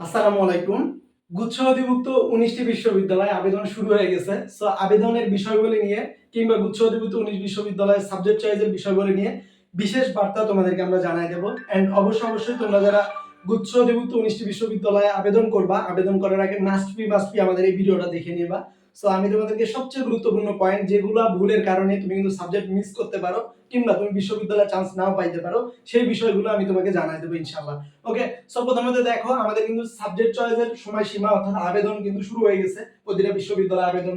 আসসালামু আলাইকুম। গুচ্ছ অধিভুক্ত উনিশটি বিশ্ববিদ্যালয়ে আবেদন শুরু হয়ে গেছে। সো আবেদনের বিষয়গুলি নিয়ে কিংবা গুচ্ছ অধিভুক্ত উনিশ বিশ্ববিদ্যালয়ের সাবজেক্ট চয়েসের বিষয়গুলি নিয়ে বিশেষ বার্তা তোমাদেরকে আমরা জানাই দেবো। অ্যান্ড অবশ্যই অবশ্যই তোমরা যারা গুচ্ছ অধিভুক্ত উনিশটি বিশ্ববিদ্যালয়ে আবেদন করবা, আবেদন করার আগে মাস্ট বি মাস্ট বি আমাদের এই ভিডিওটা দেখে নিবা। সো আমি তোমাদেরকে সবচেয়ে গুরুত্বপূর্ণ পয়েন্ট যেগুলো ভুলের কারণে তুমি কিন্তু সাবজেক্ট মিস করতে পারো, কিংবা তুমি বিশ্ববিদ্যালয়ে চান্স নাও পাইতে পারো, সেই বিষয়গুলো আমি তোমাকে জানাই দেবো ইনশাল্লাহ ওকে সো প্রথমত দেখো, আমাদের কিন্তু সাবজেক্ট চয়েসের সময়সীমা অর্থাৎ আবেদন কিন্তু শুরু হয়ে গেছে, প্রতিটা বিশ্ববিদ্যালয়ে আবেদন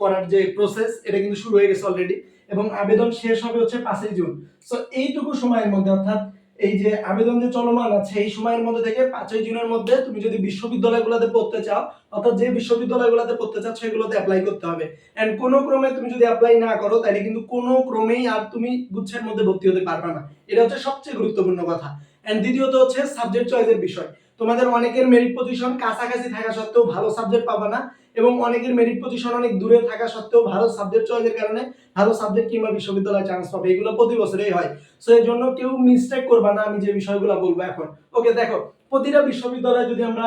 করার যে প্রসেস এটা কিন্তু শুরু হয়ে গেছে অলরেডি এবং আবেদন শেষ হবে হচ্ছে পাঁচই জুন। সো এইটুকু সময়ের মধ্যে অর্থাৎ এই যে আবেদন যে চলমান আছে, এই সময়ের মধ্যে থেকে পাঁচই জুনের মধ্যে তুমি যদি বিশ্ববিদ্যালয়গুলোতে পড়তে চাও, অর্থাৎ যে বিশ্ববিদ্যালয়গুলোতে পড়তে চাও সেগুলোতে অ্যাপ্লাই করতে হবে। এন্ড কোনো ক্রমে তুমি যদি অ্যাপ্লাই না করো, তাহলে কিন্তু কোনো ক্রমেই আর তুমি গুচ্ছের মধ্যে ভর্তি হতে পারবে না। এটা হচ্ছে সবচেয়ে গুরুত্বপূর্ণ কথা। এন্ড দ্বিতীয়ত হচ্ছে সাবজেক্ট চয়েসের বিষয়। তোমাদের অনেকের মেরিট পজিশন কাছাকাছি থাকা সত্ত্বেও ভালো সাবজেক্ট পাবে না এবং অনেকের মেরিট পজিশন অনেক দূরে থাকা সত্ত্বেও ভালো সাবজেক্ট চয়েসের কারণে ভালো সাবজেক্ট কিংবা বিশ্ববিদ্যালয়ে চান্স পাবে। এগুলো প্রতি বছরেই হয়। সো এই জন্য কেউ মিস্টেক করবা না, আমি যে বিষয়গুলো বলব এখন। ওকে দেখো, প্রতিটা বিশ্ববিদ্যালয়ে যদি আমরা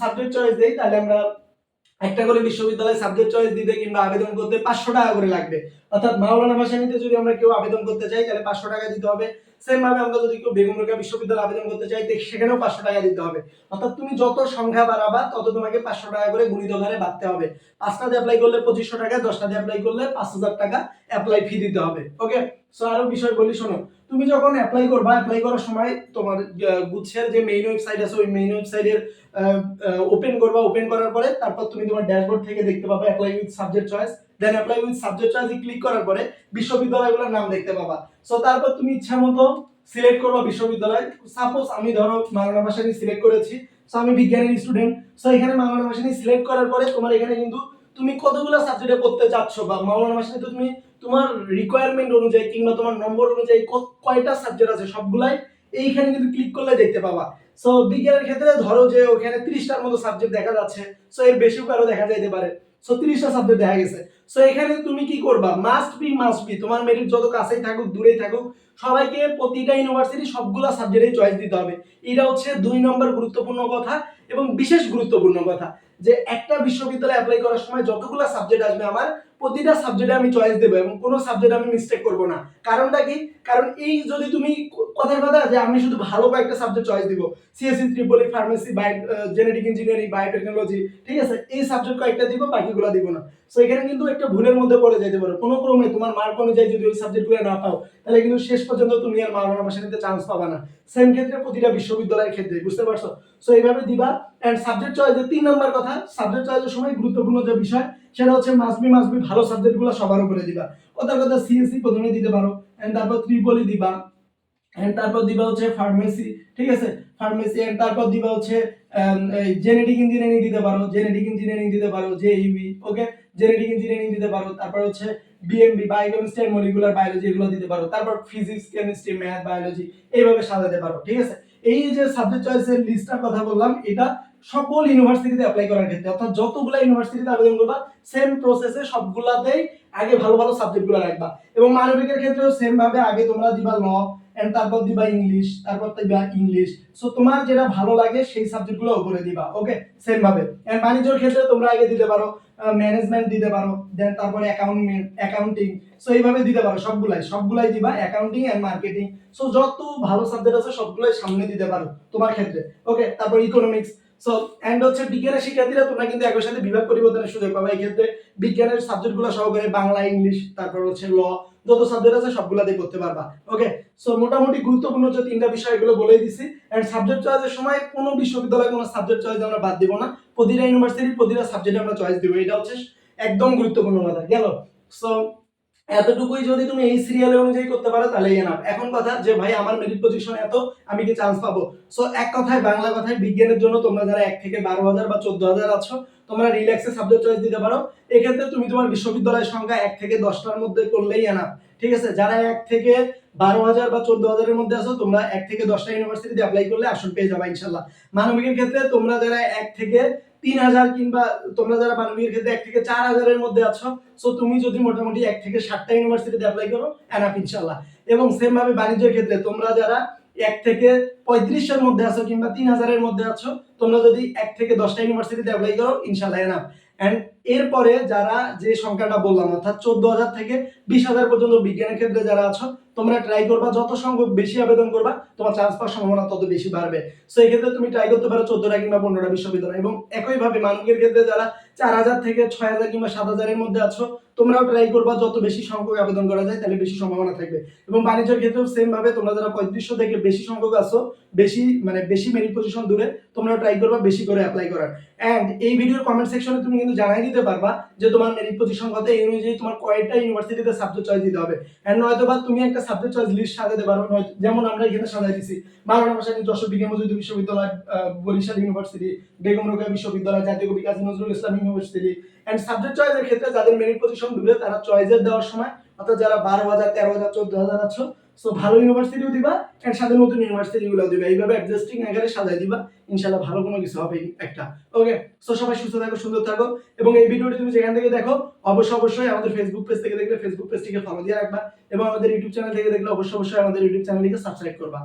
সাবজেক্ট চয়েস দেই, তাহলে আমরা একটা করে বিশ্ববিদ্যালয়ে সাবজেক্ট চয়েস দিতে কিংবা আবেদন করতে পাঁচশো টাকা করে লাগবে। অর্থাৎ মাওলানা ভাসানিতে যদি আমরা কেউ আবেদন করতে চাই, তাহলে পাঁচশো টাকা দিতে হবে। সেম ভাবে আমরা যদি কেউ বেগম রোকেয়া বিশ্ববিদ্যালয়ে আবেদন করতে চাই সেখানেও পাঁচশো টাকা দিতে হবে। অর্থাৎ তুমি যত সংখ্যা বাড়াবা, তত তোমাকে পাঁচশো টাকা করে গুণিত হারে বাড়তে হবে। পাঁচটাতে অ্যাপ্লাই করলে পঁচিশশো টাকা, দশটাতে অ্যাপ্লাই করলে পাঁচ হাজার টাকা অ্যাপ্লাই ফি দিতে হবে। ওকে সো আরও বিষয় বলি, শোনো। তুমি যখন অ্যাপ্লাই করবা অ্যাপ্লাই করার সময় তোমার গুচ্ছের যে মেইন ওয়েবসাইট আছে, ওই মেইন ওয়েবসাইটের ওপেন করবা। ওপেন করার পরে তারপর তুমি তোমার ড্যাশবোর্ড থেকে দেখতে পাবে apply with subject choice then apply with subject চয়েসে click করার পরে বিশ্ববিদ্যালয়গুলোর নাম দেখতে পাবা। সো তারপর তুমি ইচ্ছা মতো সিলেক্ট করবা বিশ্ববিদ্যালয়। সাপোজ আমি ধরো বাংলা ভাষা নিয়ে সিলেক্ট করেছি সো আমি বিজ্ঞানের স্টুডেন্ট সো এখানে বাংলা ভাষা নিয়ে সিলেক্ট করার পরে তোমার এখানে কিন্তু তুমি কতগুলো সাবজেক্টে পড়তে চাচ্ছ বা মাওলানা ভাষা নিয়ে তুমি তোমার রিকোয়ারমেন্ট অনুযায়ী কিংবা তোমার নম্বর অনুযায়ী কয়টা সাবজেক্ট আছে সবগুলাই এইখানে কিন্তু ক্লিক করলে দেখতে পাবা। সো বিজ্ঞানের ক্ষেত্রে ধরো যে ওখানে তিরিশটার মতো সাবজেক্ট দেখা যাচ্ছে সো এর বেশিও কারও দেখা যাইতে পারে। সো তিরিশটা সাবজেক্ট দেখা গেছে। সো এখানে তুমি কি করবা? মাস্ট বি মাস্ট বি তোমার মেরিট যত কাছেই থাকুক, দূরেই থাকুক, সবাইকে প্রতিটা ইউনিভার্সিটি সবগুলা সাবজেক্টে চয়েস দিতে হবে। এটা হচ্ছে দুই নম্বর গুরুত্বপূর্ণ কথা এবং বিশেষ গুরুত্বপূর্ণ কথা যে একটা বিশ্ববিদ্যালয়ে অ্যাপ্লাই করার সময় যতগুলো সাবজেক্ট আসবে আমার প্রতিটা সাবজেক্টে আমি চয়েস দেবো এবং কোনো সাবজেক্ট আমি মিস্টেক করব না। কারণটা কি? কারণ এই যদি তুমি কথার কথা যে আমি শুধু ভালো কয়েকটা সাবজেক্ট চয়েস দিব CSC triple E pharmacy bio genetic engineering biotechnology ঠিক আছে? এই সাবজেক্ট কয়েকটা দিব, বাকিগুলো দিব না। সো এখানে কিন্তু একটা ভুলের মধ্যে পড়ে যেতে পারো। কোনো ক্রমে তোমার মার্ক অনুযায়ী যদি ওই সাবজেক্টগুলো না পাও, তাহলে কিন্তু শেষ পর্যন্ত তুমি আর মাওলানা ভাষা নিতে চান্স পাবা না। সেম ক্ষেত্রে প্রতিটা বিশ্ববিদ্যালয়ের ক্ষেত্রে, বুঝতে পারছ? সো এইভাবে দিবা। এন্ড সাবজেক্ট চয়েসের তিন নম্বর কথা সাবজেক্ট চয়েসের সময় গুরুত্বপূর্ণ যে বিষয় সেটা হচ্ছে মাসবি মাসবি ভালো সাবজেক্টগুলো সবার উপরে দিবা। কথা কথা সিএসসি প্রথমে দিতে পারো এন্ড তারপর ত্রিপলি দিবা এন্ড তারপর দিবা হচ্ছে ফার্মেসি ঠিক আছে? ফার্মেসি এন্ড তারপর দিবা হচ্ছে জেনেটিক ইঞ্জিনিয়ারিং দিতে পারো জেনেটিক ইঞ্জিনিয়ারিং দিতে পারো জেইবি ওকে জেনেটিক ইঞ্জিনিয়ারিং দিতে পারো, তারপর হচ্ছে BMB biochemistry and molecular biology এগুলো দিতে পারো, তারপর ফিজিক্স কেমিস্ট্রি ম্যাথ বায়োলজি এইভাবে সাজাতে পারো, ঠিক আছে? এই যে সাবজেক্ট চয়েসের লিস্টটার কথা বললাম, এটা সকল ইউনিভার্সিটিতে অ্যাপ্লাই করার ক্ষেত্রে, অর্থাৎ যতগুলো ইউনিভার্সিটিতে আবেদন করবা সেম প্রসেসে সবগুলাতেই আগে ভালো ভালো সাবজেক্টগুলো রাখবা। এবং মানবিকের ক্ষেত্রেও সেম ভাবে আগে তোমরা দিবা ল এন্ড তারপর দিবা ইংলিশ তারপর দিবা ইংলিশ সো তোমার যেটা ভালো লাগে সেই সাবজেক্টগুলো উপরে দিবা ওকে সেম ভাবে। এন্ড বাণিজ্যের ক্ষেত্রে তোমরা আগে দিতে পারো ম্যানেজমেন্ট দিতে পারো দেন তারপরে অ্যাকাউন্টমেন্ট অ্যাকাউন্টিং সো এইভাবে দিতে পারো সবগুলাই সবগুলাই দিবা অ্যাকাউন্টিং এন্ড মার্কেটিং সো যত ভালো সাবজেক্ট আছে সবগুলাই সামনে দিতে পারো তোমার ক্ষেত্রে ওকে তারপর ইকোনমিক্স সো এন্ড হচ্ছে বিজ্ঞানের শিক্ষার্থীরা তোমরা কিন্তু একই সাথে বিভাগ পরিবর্তনের সুযোগ পাবে। ক্ষেত্রে বিজ্ঞানের সাবজেক্টগুলো সহকারে বাংলা, ইংলিশ, তারপর হচ্ছে ল, যত সাবজেক্ট আছে সবগুলাতেই করতে পারবা। ওকে সো মোটামুটি গুরুত্বপূর্ণ যে তিনটা বিষয় এগুলো বলেই দিছি। এন্ড সাবজেক্ট চয়েসের সময় কোনো বিশ্ববিদ্যালয়ে কোনো সাবজেক্ট চয়েস আমরা বাদ দিব না। প্রতিটা ইউনিভার্সিটির প্রতিটা সাবজেক্টে আমরা চয়েস দিব। এটা হচ্ছে একদম গুরুত্বপূর্ণ কথা। গেল? সো এতটুকুই যদি তুমি এই সিরিয়ালে অনুযায়ী করতে পারো তাহলে এনাফ এখন কথা যে, ভাই, আমার মেরিট পজিশন এত, আমি কি চান্স পাবো? সো এক কথায়, বাংলা কথায় বিজ্ঞানের জন্য তোমরা যারা এক থেকে বারো হাজার বা চোদ্দ হাজার আছো, তোমরা রিল্যাক্সে সাবজেক্ট চয়েস দিতে পারো। এক্ষেত্রে তুমি তোমার বিশ্ববিদ্যালয়ের সংখ্যা এক থেকে দশটার মধ্যে করলেই এনাফ ঠিক আছে? যারা এক থেকে বারো হাজার বা চোদ্দ হাজারের মধ্যে আছো, তোমরা এক থেকে দশটা ইউনিভার্সিটিতে অ্যাপ্লাই করলে আসন পেয়ে যাবে, ইনশাল্লাহ। মানবিকের ক্ষেত্রে তোমরা যারা এক থেকে তিন হাজার কিংবা তোমরা যারা মানবিকের ক্ষেত্রে এক থেকে চার হাজারের মধ্যে আছো সো তুমি যদি মোটামুটি এক থেকে সাতটা ইউনিভার্সিটিতে অ্যাপ্লাই করো অ্যানাপ ইনশাল্লাহ এবং সেম ভাবে বাণিজ্যের ক্ষেত্রে তোমরা যারা এক থেকে পঁয়ত্রিশের মধ্যে আছো কিংবা তিন হাজারের মধ্যে আছো, তোমরা যদি এক থেকে দশটা ইউনিভার্সিটিতে অ্যাপ্লাই করো ইনশাল্লাহ এনাফ অ্যান্ড এরপরে যারা যে সংখ্যাটা বললাম, অর্থাৎ চোদ্দ হাজার থেকে বিশ হাজার পর্যন্ত বিজ্ঞানের ক্ষেত্রে যারা আছো, তোমরা ট্রাই করবা, যত সংখ্যক বেশি আবেদন করবা, তোমার চান্স পাওয়ার সম্ভাবনা তত বেশি বাড়বে। সো এই ক্ষেত্রে তুমি ট্রাই করতে পারো চোদ্দটা কিংবা পনেরোটা বিশ্ববিদ্যালয় এবং একইভাবে মানবিকের ক্ষেত্রে যারা চার হাজার থেকে ছয় হাজার কিংবা সাত হাজারের মধ্যে আছো, তোমরাও ট্রাই করবা, যত বেশি সংখ্যক আবেদন করা যায়, তাহলে বেশি সম্ভাবনা থাকবে। এবং বাণিজ্যের ক্ষেত্রেও সেম ভাবে তোমরা যারা পঁয়ত্রিশশো থেকে বেশি সংখ্যক আছো, বেশি মানে বেশি মেরিট পজিশন দূরে তোমরা ট্রাই করবা, বেশি করে অ্যাপ্লাই করার। অ্যান্ড এই ভিডিওর কমেন্ট সেকশনে তুমি কিন্তু জানাই দিতে পারবা যে তোমার মেরিট পজিশন কত, এই অনুযায়ী তোমার কয়টা ইউনিভার্সিটিতে সাবজেক্ট চয়েস দিতে হবে। অ্যান্ড নয়তো বা তুমি একটা সাবজেক্ট চয়েস লিস্ট সাজাতে পারো যেমন আমরা এখানে সাজাই দিছি, বাংলা ভাষা যশোর বিজ্ঞান প্রযুক্তি বিশ্ববিদ্যালয় বরিশাল ইউনিভার্সিটি বেগম রোকেয়া বিশ্ববিদ্যালয়, জাতীয় কবি Kazi Nazrul Islam university and subject চয়েসের ক্ষেত্রে যাদের মেরিট পজিশন দূরে, তারা চয়েসের দেওয়ার সময়, অর্থাৎ যারা বারো হাজার, তেরো হাজার, চোদ্দ হাজার আছো সো ভালো ইউনিভার্সিটিও দিবা এর সাথে নতুন ইউনিভার্সিটিগুলো দিবা। এইভাবে অ্যাডজাস্টিং আকারে সাজাই দিবা। ইনশাল্লাহ ভালো কোনো কিছু হবে একটা। ওকে সো সবাই সুস্থ থাকো, সুন্দর থাকো। এবং এই ভিডিওটি তুমি যেখান থেকে দেখো, অবশ্যই অবশ্যই আমাদের ফেসবুক পেজ থেকে দেখলে ফেসবুক পেজটিকে ফলো দিয়ে রাখবা। এবং আমাদের ইউটিউব চ্যানেল থেকে দেখলে অবশ্যই অবশ্যই আমাদের ইউটিউব চ্যানেলটিকে সাবস্ক্রাইব করবা।